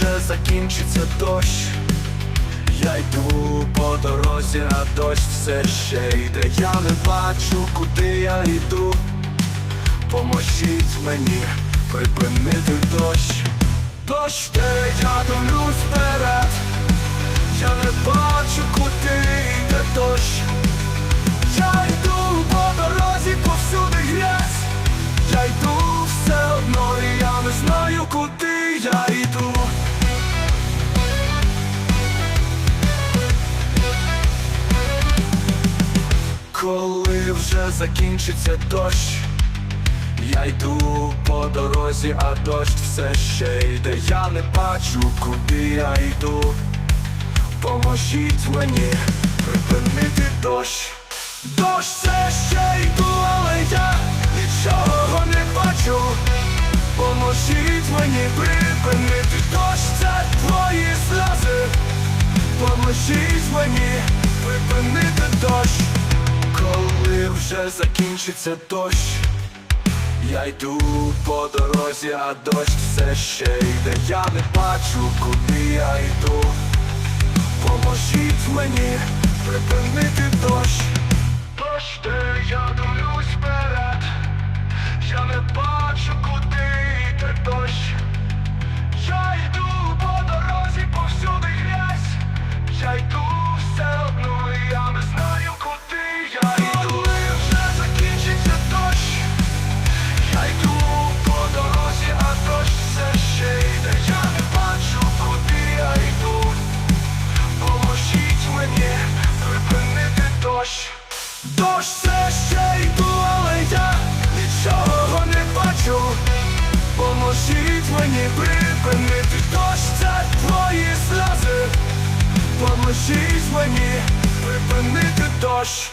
Вже закінчиться дощ, я йду по дорозі, а дощ все ще йде. Я не бачу, куди я йду. Поможіть мені припинити дощ. Дощ де я дивлюсь Коли вже закінчиться дощ, я йду по дорозі, а дощ все ще йде. Я не бачу, куди я йду. Поможіть мені припинити дощ. Дощ все ще йду, але я нічого не бачу. Поможіть мені припинити дощ, це твої сльози. Поможіть мені припинити дощ, вже закінчиться дощ. Я йду по дорозі, а дощ все ще йде. Я не бачу, куди я йду. Поможіть мені припинити мені припинити дощ, це твої сльози. Поможіть мені припинити дощ.